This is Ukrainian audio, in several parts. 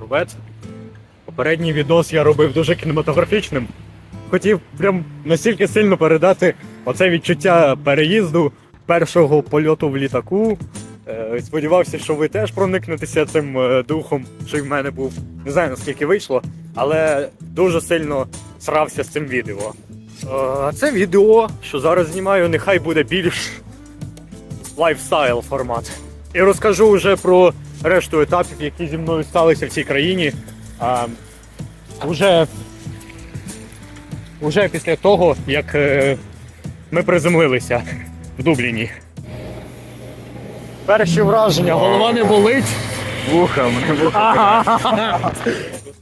Рубець. Попередній відос я робив дуже кінематографічним. Хотів прям настільки сильно передати оце відчуття переїзду першого польоту в літаку. Е, Сподівався, що ви теж проникнетеся цим е, духом, що й в мене був. Не знаю наскільки вийшло, але дуже сильно срався з цим відео. Е, А це відео, що зараз знімаю, нехай буде більш лайфстайл формат. І розкажу вже про решту етапів, які зі мною сталися в цій країні. А, уже, уже після того, як е, ми приземлилися в Дубліні. Перші враження, голова не болить. Вуха, мене вуха.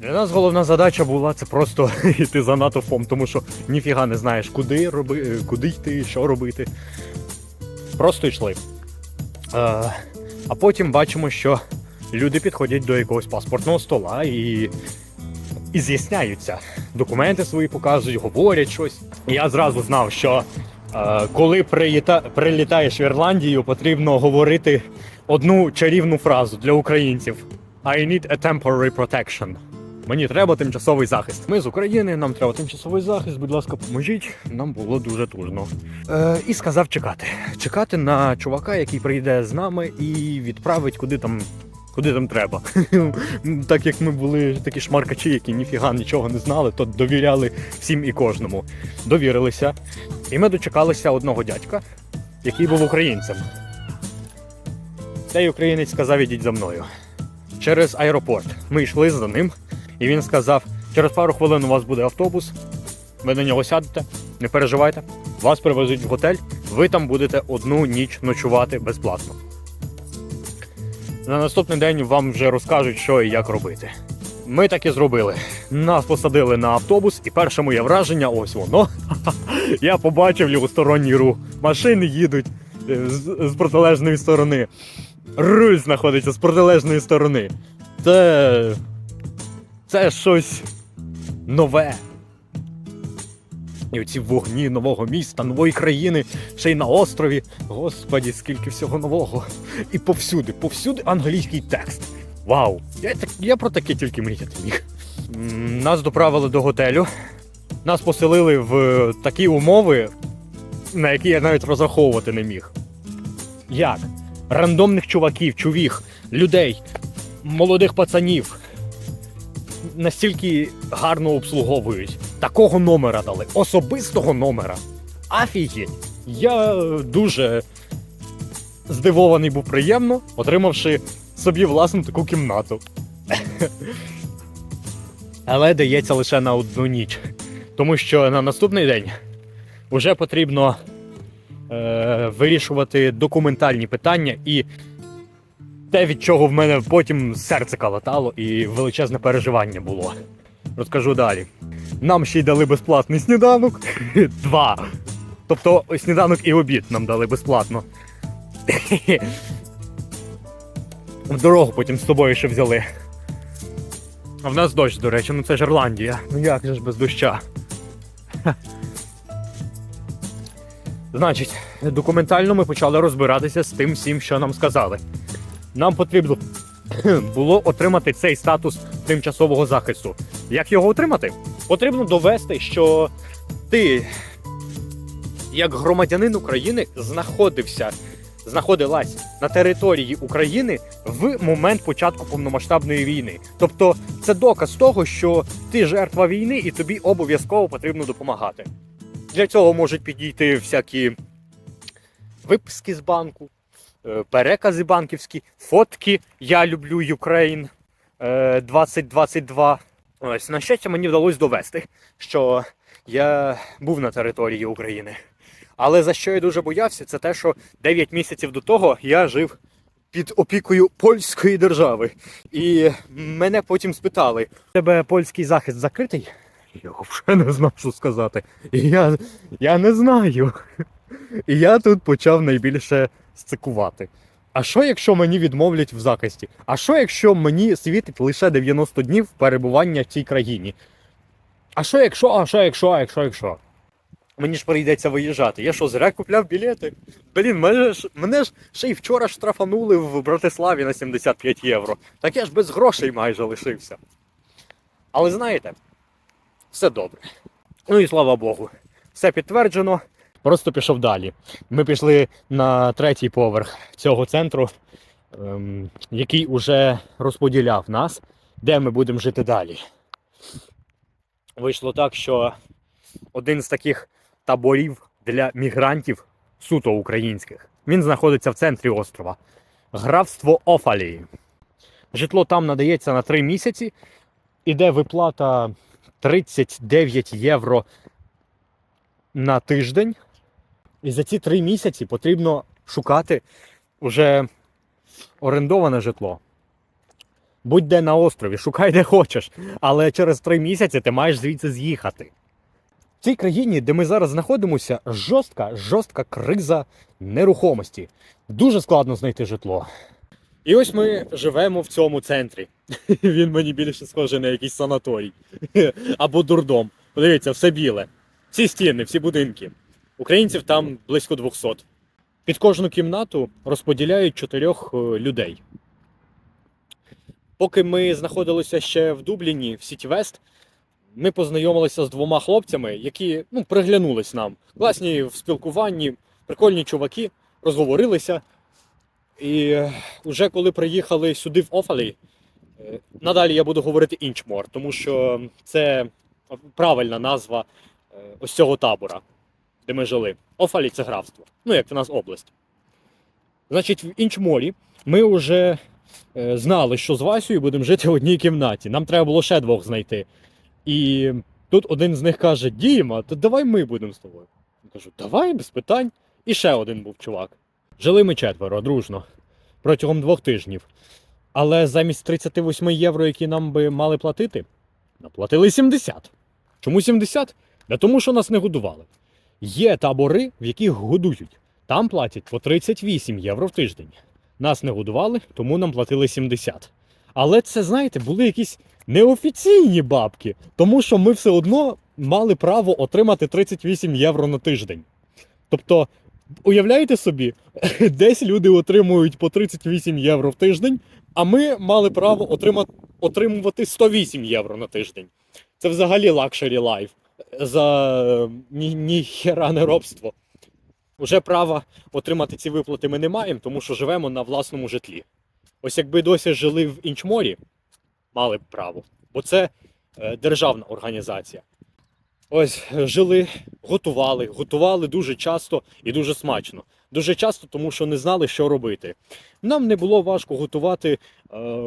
Для нас головна задача була це просто йти за натовпом, тому що ніфіга не знаєш, куди, роби, куди йти, що робити. Просто йшли. Е, а потім бачимо, що люди підходять до якогось паспортного стола і, і з'ясняються. Документи свої показують, говорять щось. Я зразу знав, що е, коли приїта, прилітаєш в Ірландію, потрібно говорити одну чарівну фразу для українців. I need a temporary protection. Мені треба тимчасовий захист. Ми з України, нам треба тимчасовий захист. Будь ласка, поможіть. Нам було дуже тужно. Е, і сказав чекати. Чекати на чувака, який прийде з нами і відправить куди там. Куди там треба. так як ми були такі шмаркачі, які ніфіга нічого не знали, то довіряли всім і кожному. Довірилися. І ми дочекалися одного дядька, який був українцем. Цей українець сказав, ідіть за мною. Через аеропорт. Ми йшли за ним, і він сказав: через пару хвилин у вас буде автобус, ви на нього сядете, не переживайте, вас привезуть в готель, ви там будете одну ніч ночувати безплатно. На наступний день вам вже розкажуть, що і як робити. Ми так і зробили. Нас посадили на автобус, і перше моє враження ось воно. Я побачив лівосторонній рух. Машини їдуть е, з, протилежної сторони. Руль знаходиться з протилежної сторони. Це. Це щось нове. І оці вогні нового міста, нової країни, ще й на острові. Господі, скільки всього нового. І повсюди, повсюди англійський текст. Вау! Я, так, я про таке тільки мріяти міг. Нас доправили до готелю. Нас поселили в такі умови, на які я навіть розраховувати не міг. Як? Рандомних чуваків, чувіх, людей, молодих пацанів настільки гарно обслуговують. Такого номера дали, особистого номера. Афігеть! Я е, дуже здивований був приємно, отримавши собі власну таку кімнату. Але дається лише на одну ніч. Тому що на наступний день вже потрібно е, вирішувати документальні питання і те, від чого в мене потім серце калатало і величезне переживання було. Розкажу далі. Нам ще й дали безплатний сніданок. Два. Тобто сніданок і обід нам дали безплатно. В дорогу потім з собою ще взяли. А в нас дощ, до речі, ну це ж Ірландія. Ну як же ж без доща? Значить, документально ми почали розбиратися з тим всім, що нам сказали. Нам потрібно було отримати цей статус тимчасового захисту. Як його отримати? Потрібно довести, що ти, як громадянин України, знаходився, знаходилась на території України в момент початку повномасштабної війни. Тобто, це доказ того, що ти жертва війни і тобі обов'язково потрібно допомагати. Для цього можуть підійти всякі виписки з банку, е, перекази банківські, фотки Я люблю е, 2022. Ось, на щастя, мені вдалося довести, що я був на території України. Але за що я дуже боявся, це те, що 9 місяців до того я жив під опікою польської держави. І мене потім спитали: «У тебе польський захист закритий? Я вже не знав, що сказати. І я, я не знаю. І я тут почав найбільше сцикувати. А що, якщо мені відмовлять в захисті? А що, якщо мені світить лише 90 днів перебування в цій країні? А що, якщо, а що, якщо, а якщо, якщо? Мені ж прийдеться виїжджати. Я що, зря купляв білети? Блін, мене ж, мене ж ще й вчора штрафанули в Братиславі на 75 євро. Так я ж без грошей майже лишився. Але знаєте, все добре. Ну і слава Богу. Все підтверджено. Просто пішов далі. Ми пішли на третій поверх цього центру, ем, який уже розподіляв нас, де ми будемо жити далі. Вийшло так, що один з таких таборів для мігрантів суто українських. Він знаходиться в центрі острова. Графство Офалії. Житло там надається на 3 місяці. Іде виплата 39 євро на тиждень. І за ці 3 місяці потрібно шукати уже орендоване житло. Будь-де на острові, шукай де хочеш, але через 3 місяці ти маєш звідси з'їхати. В цій країні, де ми зараз знаходимося, жорстка, жорстка криза нерухомості. Дуже складно знайти житло. І ось ми живемо в цьому центрі. Він мені більше схожий на якийсь санаторій або дурдом. Подивіться, все біле. Всі стіни, всі будинки. Українців там близько 200. Під кожну кімнату розподіляють чотирьох е, людей. Поки ми знаходилися ще в Дубліні, в Сіті Вест, ми познайомилися з двома хлопцями, які ну, приглянулись нам. Класні в спілкуванні, прикольні чуваки, розговорилися. І вже коли приїхали сюди в Офалі, е, надалі я буду говорити Інчмор, тому що це правильна назва е, ось цього табора, де ми жили. Офалі це графство. Ну, як в нас область. Значить, в Інчморі ми вже е, знали, що з Васею будемо жити в одній кімнаті. Нам треба було ще двох знайти. І тут один з них каже: Діма, то давай ми будемо з тобою. Я кажу, давай, без питань. І ще один був чувак. Жили ми четверо, дружно, протягом двох тижнів. Але замість 38 євро, які нам би мали платити, наплатили 70. Чому 70? Да тому, що нас не годували. Є табори, в яких годують. Там платять по 38 євро в тиждень. Нас не годували, тому нам платили 70. Але це, знаєте, були якісь неофіційні бабки, тому що ми все одно мали право отримати 38 євро на тиждень. Тобто, уявляєте собі, десь люди отримують по 38 євро в тиждень, а ми мали право отримати, отримувати 108 євро на тиждень. Це взагалі лакшері лайф за ні, не робство. Уже права отримати ці виплати ми не маємо, тому що живемо на власному житлі. Ось якби досі жили в Інчморі, мали б право, бо це е, державна організація. Ось е, жили, готували, готували дуже часто і дуже смачно. Дуже часто, тому що не знали, що робити. Нам не було важко готувати е,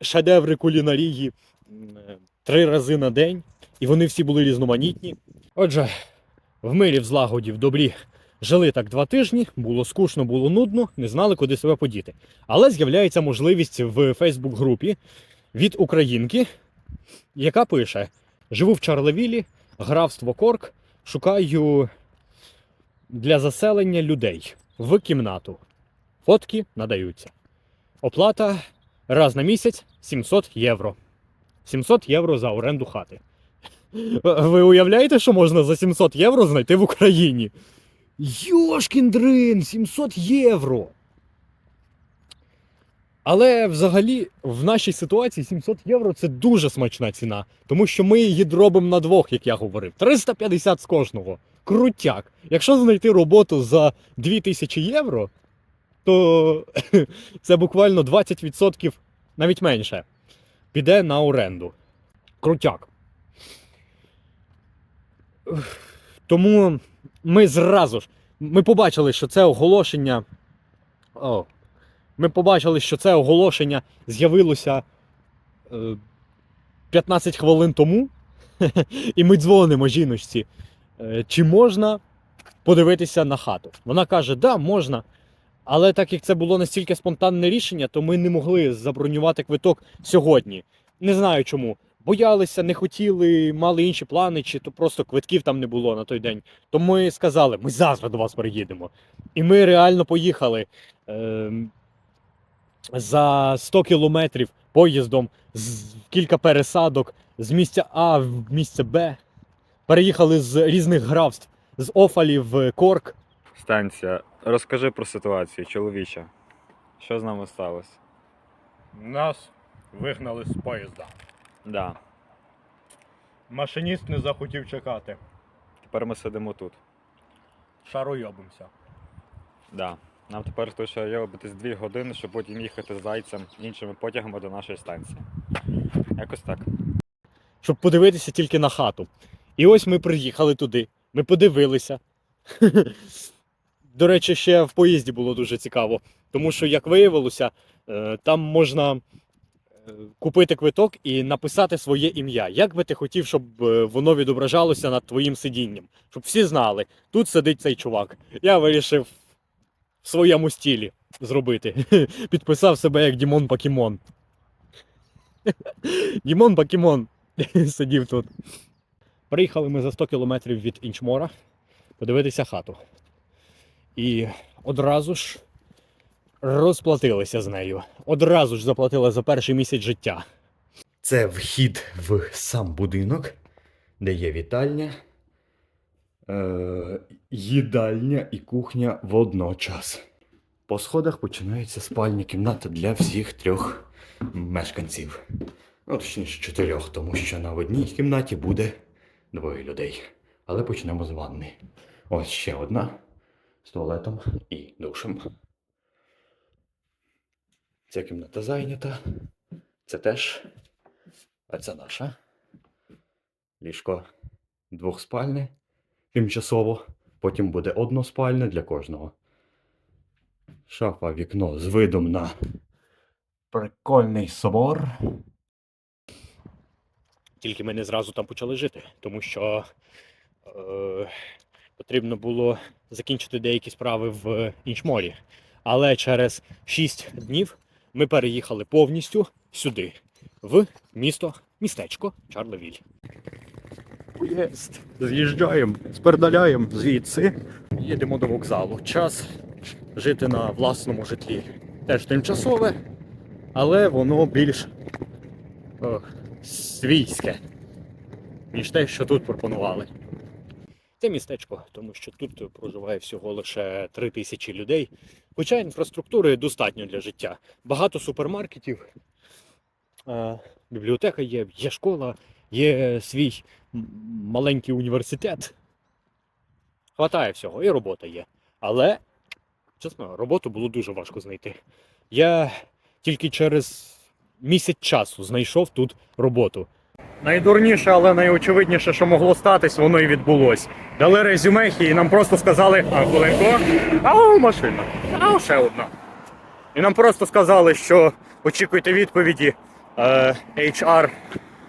шедеври кулінарії е, три рази на день, і вони всі були різноманітні. Отже, в мирі, в злагоді, в добрі жили так два тижні, було скучно, було нудно, не знали, куди себе подіти. Але з'являється можливість в Фейсбук-групі від українки, яка пише: Живу в Чарлевілі, графство Корк, шукаю для заселення людей в кімнату. Фотки надаються. Оплата раз на місяць 700 євро. 700 євро за оренду хати. Ви уявляєте, що можна за 700 євро знайти в Україні? Йошкін дрин, 700 євро. Але взагалі в нашій ситуації 700 євро це дуже смачна ціна, тому що ми її робимо на двох, як я говорив. 350 з кожного. Крутяк. Якщо знайти роботу за 2000 євро, то це буквально 20%, навіть менше, піде на оренду. Крутяк. Тому ми зразу ж ми побачили, що це оголошення. О, ми побачили, що це оголошення з'явилося е, 15 хвилин тому. І ми дзвонимо жіночці. е, Чи можна подивитися на хату? Вона каже, да, можна. Але так як це було настільки спонтанне рішення, то ми не могли забронювати квиток сьогодні. Не знаю чому. Боялися, не хотіли, мали інші плани, чи то просто квитків там не було на той день. То ми сказали, ми завтра до вас приїдемо. І ми реально поїхали е, за 100 кілометрів поїздом, з кілька пересадок з місця А в місце Б. Переїхали з різних графств з Офалі в Корк. Станція, розкажи про ситуацію, чоловіче. Що з нами сталося? Нас вигнали з поїзда. Да. Машиніст не захотів чекати. Тепер ми сидимо тут. Шаруйобимося. Да. Нам тепер точно робитись дві години, щоб потім їхати з зайцем іншими потягами до нашої станції. Якось так. Щоб подивитися тільки на хату. І ось ми приїхали туди. Ми подивилися. До речі, ще в поїзді було дуже цікаво. Тому що, як виявилося, е, там можна купити квиток і написати своє ім'я. Як би ти хотів, щоб е, воно відображалося над твоїм сидінням? Щоб всі знали, тут сидить цей чувак. Я вирішив в своєму стілі зробити. Підписав себе як Дімон Покемон. Дімон Покемон сидів тут. Приїхали ми за 100 кілометрів від Інчмора подивитися хату. І одразу ж розплатилися з нею. Одразу ж заплатили за перший місяць життя. Це вхід в сам будинок, де є вітальня, е- їдальня і кухня водночас. По сходах починається спальня кімната для всіх трьох мешканців. Ну, точніше, чотирьох, тому що на одній кімнаті буде двоє людей. Але почнемо з ванни. Ось ще одна з туалетом і душем. Ця кімната зайнята. Це теж. А це наша. Ліжко двохспальне тимчасово. Потім буде односпальне для кожного. Шафа вікно з видом на прикольний собор. Тільки ми не зразу там почали жити, тому що е, потрібно було закінчити деякі справи в Інчморі. Але через 6 днів ми переїхали повністю сюди, в місто, містечко Чарлевіль. Єсть. З'їжджаємо, спердаляємо звідси. Їдемо до вокзалу. Час жити на власному житлі. Теж тимчасове, але воно більш о, свійське, ніж те, що тут пропонували. Це містечко, тому що тут проживає всього лише 3 тисячі людей. Хоча інфраструктури достатньо для життя. Багато супермаркетів, е, бібліотека є, є школа, є свій маленький університет. Хватає всього, і робота є. Але, чесно, роботу було дуже важко знайти. Я тільки через місяць часу знайшов тут роботу. Найдурніше, але найочевидніше, що могло статись, воно і відбулось. Дали резюме і нам просто сказали, а хвилинку, а машина, а ще одна. І нам просто сказали, що очікуйте відповіді, е, HR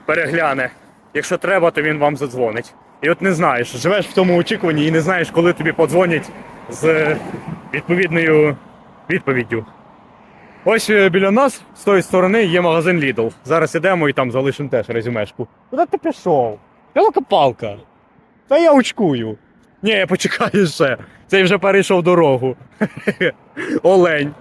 перегляне. Якщо треба, то він вам задзвонить. І от не знаєш, живеш в тому очікуванні і не знаєш, коли тобі подзвонять з відповідною відповіддю. Ось е, біля нас з тої сторони є магазин Lidl. Зараз ідемо і там залишимо теж резюмешку. Куди ти пішов? Пілка палка. Та я очкую. Ні, я почекаю ще. Цей вже перейшов дорогу. Олень.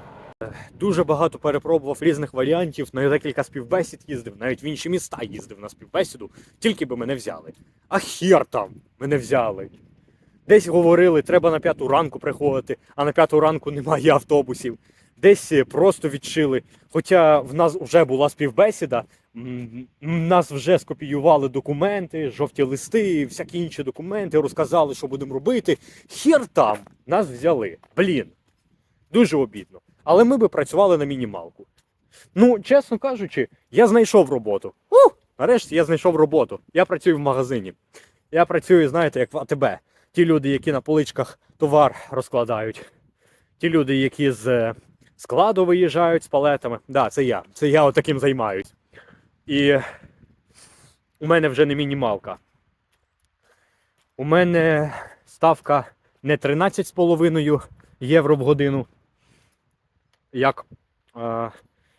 Дуже багато перепробував різних варіантів, на декілька співбесід їздив, навіть в інші міста їздив на співбесіду, тільки би мене взяли. А хер там мене взяли. Десь говорили, треба на п'яту ранку приходити, а на п'яту ранку немає автобусів. Десь просто відшили. Хоча в нас вже була співбесіда, нас вже скопіювали документи, жовті листи, всякі інші документи, розказали, що будемо робити. Хер там нас взяли. Блін. Дуже обідно. Але ми би працювали на мінімалку. Ну, чесно кажучи, я знайшов роботу. Ух! Нарешті я знайшов роботу. Я працюю в магазині. Я працюю, знаєте, як в АТБ. Ті люди, які на поличках товар розкладають. Ті люди, які з е, складу виїжджають з палетами. Да, це я. Це я отаким займаюсь. І у мене вже не мінімалка. У мене ставка не 13,5 євро в годину, як, е,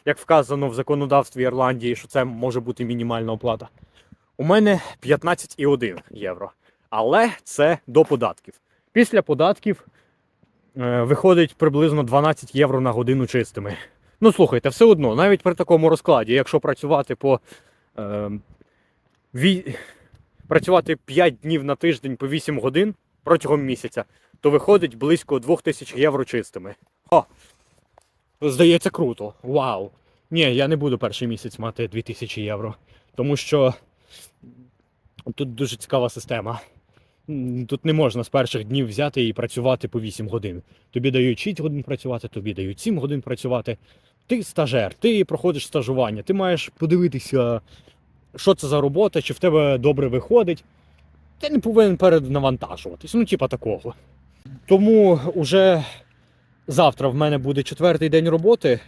як вказано в законодавстві Ірландії, що це може бути мінімальна оплата. У мене 15,1 євро. Але це до податків. Після податків виходить приблизно 12 євро на годину чистими. Ну, слухайте, все одно, навіть при такому розкладі, якщо працювати по. Е, ві... Працювати 5 днів на тиждень по 8 годин, протягом місяця, то виходить близько 2000 євро чистими. О! Здається, круто. Вау! Ні, я не буду перший місяць мати 2000 євро, тому що тут дуже цікава система. Тут не можна з перших днів взяти і працювати по 8 годин. Тобі дають 6 годин працювати, тобі дають 7 годин працювати. Ти стажер, ти проходиш стажування, ти маєш подивитися, що це за робота, чи в тебе добре виходить. Ти не повинен переднавантажуватись. Ну, типа такого. Тому уже завтра в мене буде четвертий день роботи.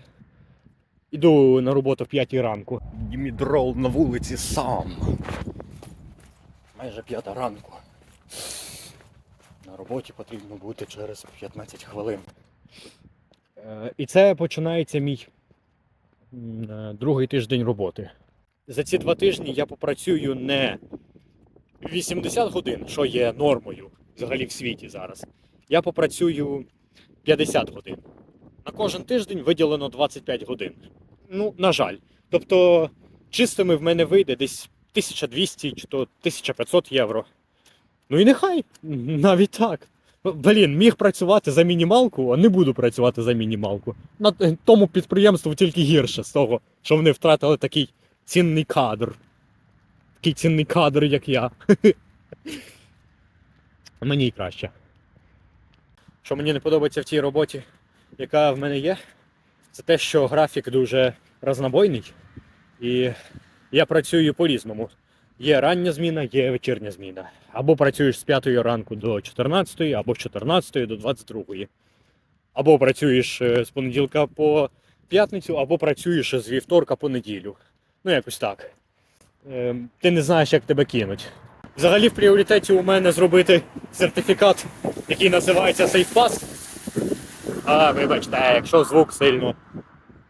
Іду на роботу в 5 ранку. Дімідрол на вулиці сам. Майже п'ята ранку. На роботі потрібно бути через 15 хвилин. Е, І це починається мій е, другий тиждень роботи. За ці два тижні я попрацюю не 80 годин, що є нормою взагалі в світі зараз. Я попрацюю 50 годин. На кожен тиждень виділено 25 годин. Ну, на жаль. Тобто, чистими в мене вийде десь 1200 чи то 1500 євро. Ну і нехай, навіть так. Блін, міг працювати за мінімалку, а не буду працювати за мінімалку. На тому підприємству тільки гірше з того, що вони втратили такий цінний кадр. Такий цінний кадр, як я. Мені й краще. Що мені не подобається в цій роботі, яка в мене є, це те, що графік дуже разнобойний. І я працюю по-різному. Є рання зміна, є вечірня зміна. Або працюєш з 5 ранку до 14, або з 14 до 22. Або працюєш е, з понеділка по п'ятницю, або працюєш з вівторка по неділю. Ну, якось так. Е, Ти не знаєш, як тебе кинуть. Взагалі, в пріоритеті у мене зробити сертифікат, який називається SafePass. А, вибачте, якщо звук сильно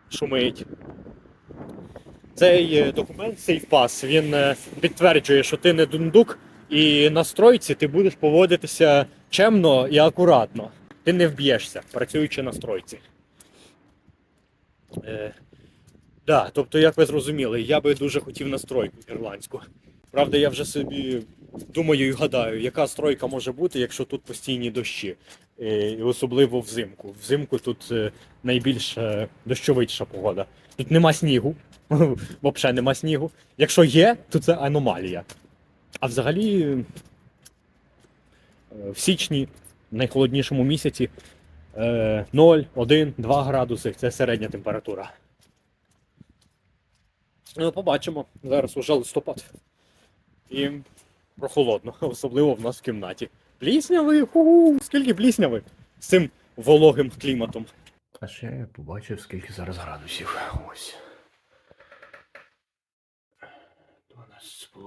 шумить. Цей е, документ SafePass, він е, підтверджує, що ти не дундук, і на стройці ти будеш поводитися чемно і акуратно. Ти не вб'єшся, працюючи на стройці. Е, да, тобто, як ви зрозуміли, я би дуже хотів на стройку ірландську. Правда, я вже собі думаю і гадаю, яка стройка може бути, якщо тут постійні дощі. Е, І особливо взимку. Взимку тут найбільш дощовитіша погода. Тут нема снігу, взагалі нема снігу. Якщо є, то це аномалія. А взагалі, е, в січні, в найхолоднішому місяці, е, 0, 1, 2 градуси це середня температура. Ну, побачимо. Зараз уже листопад. І прохолодно, особливо в нас в кімнаті. Плісняви, ху скільки плісняви з цим вологим кліматом. А ще я побачив, скільки зараз градусів. Ось.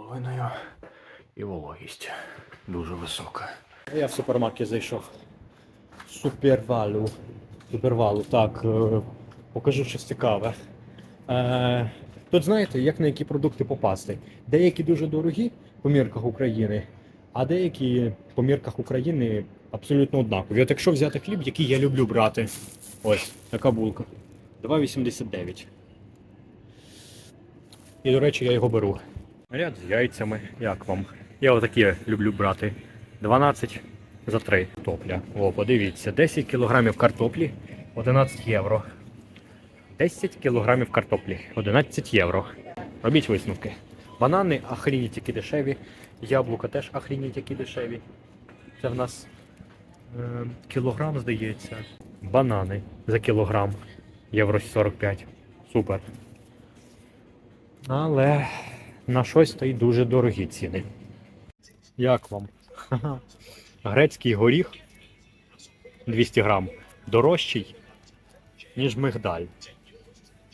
12 половиною. І вологість дуже висока. Я в супермаркет зайшов. Супервалу. Супервалу, так. е, Покажу щось цікаве. Е, тут знаєте, як на які продукти попасти. Деякі дуже дорогі по мірках України, а деякі по мірках України абсолютно однакові. От якщо взяти хліб, який я люблю брати, ось така булка. 2,89. І, до речі, я його беру. Ряд з яйцями, як вам? Я отакі люблю брати. 12 за 3 картопля. О, подивіться, 10 кілограмів картоплі, 11 євро. 10 кілограмів картоплі, 11 євро. Робіть висновки. Банани охрініть які дешеві. Яблука теж охрініть які дешеві. Це в нас е, кілограм, здається. Банани за кілограм. Євро 45. Супер. Але на щось то й дуже дорогі ціни. Як вам? Грецький горіх 200 грам дорожчий, ніж мигдаль.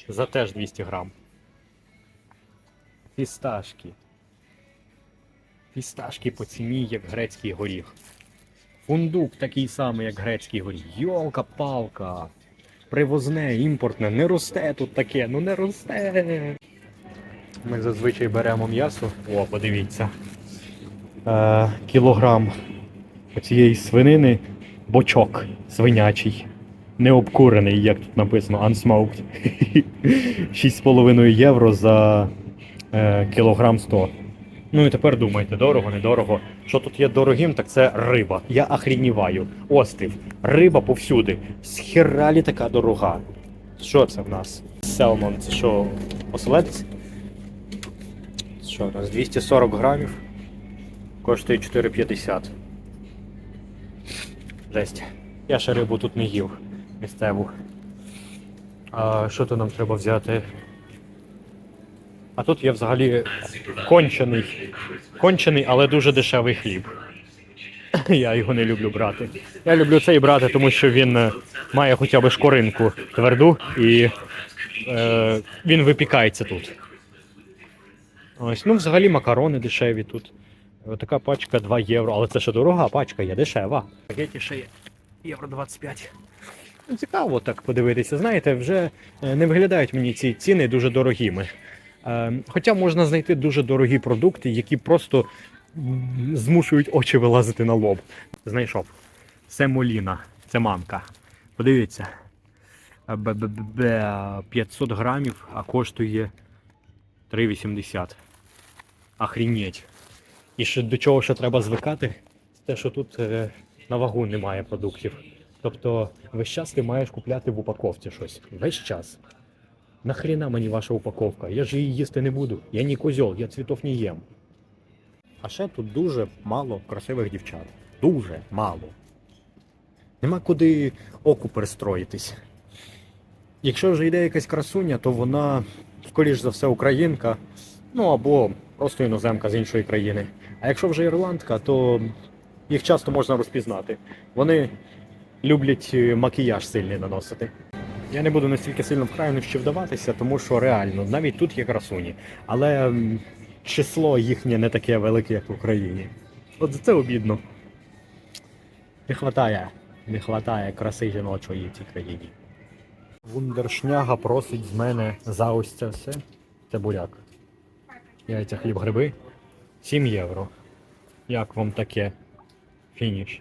За теж 200 грам. Фісташки. Фісташки по ціні, як грецький горіх. Фундук такий самий, як грецький горіх. Йолка-палка. Привозне, імпортне, не росте тут таке, ну не росте. Ми зазвичай беремо м'ясо. О, подивіться. Е, кілограм цієї свинини бочок свинячий. Не обкурений, як тут написано, unsmoked. 6,5 євро за е, кілограм 100. Ну і тепер думайте, дорого, недорого. Що тут є дорогим, так це риба. Я охрініваю. Острів, риба повсюди. Схералі така дорога. Що це в нас? Селмон, це що, оселедець? Що у нас? 240 грамів. Коштує 4,50. Жесть. Я ще рибу тут не їв місцеву. А що то нам треба взяти? А тут є взагалі кончений, кончений, але дуже дешевий хліб. Я його не люблю брати. Я люблю цей брати, тому що він е, має хоча б шкоринку тверду і е, він випікається тут. Ось, ну взагалі макарони дешеві тут. Така пачка 2 євро, але це ще дорога пачка, є дешева. Пакеті ще є євро 25. Ну, Цікаво так подивитися. Знаєте, вже е, не виглядають мені ці ціни дуже дорогими. Е, Хоча можна знайти дуже дорогі продукти, які просто змушують очі вилазити на лоб. Знайшов. Семоліна, це мамка. Подивіться. Е, 500 грамів, а коштує 3,80. Охрінеть. І ще до чого ще треба звикати, це те, що тут е, на вагу немає продуктів. Тобто весь час ти маєш купляти в упаковці щось. Весь час. Нахріна мені ваша упаковка? Я ж її їсти не буду. Я не козьол, я цвітов не їм. А ще тут дуже мало красивих дівчат. Дуже мало. Нема куди оку перестроїтись. Якщо вже йде якась красуня, то вона, скоріш за все, українка, ну або просто іноземка з іншої країни. А якщо вже ірландка, то їх часто можна розпізнати. Вони люблять е, макіяж сильний наносити. Я не буду настільки сильно в крайнощі вдаватися, тому що реально навіть тут є красуні, але число їхнє не таке велике, як в Україні. От за це обідно. Не хватає, не хватає краси жіночої в цій країні. Вундершняга просить з мене за ось це все. Це буряк. Яйця хліб гриби. 7 євро. Як вам таке? Фініш.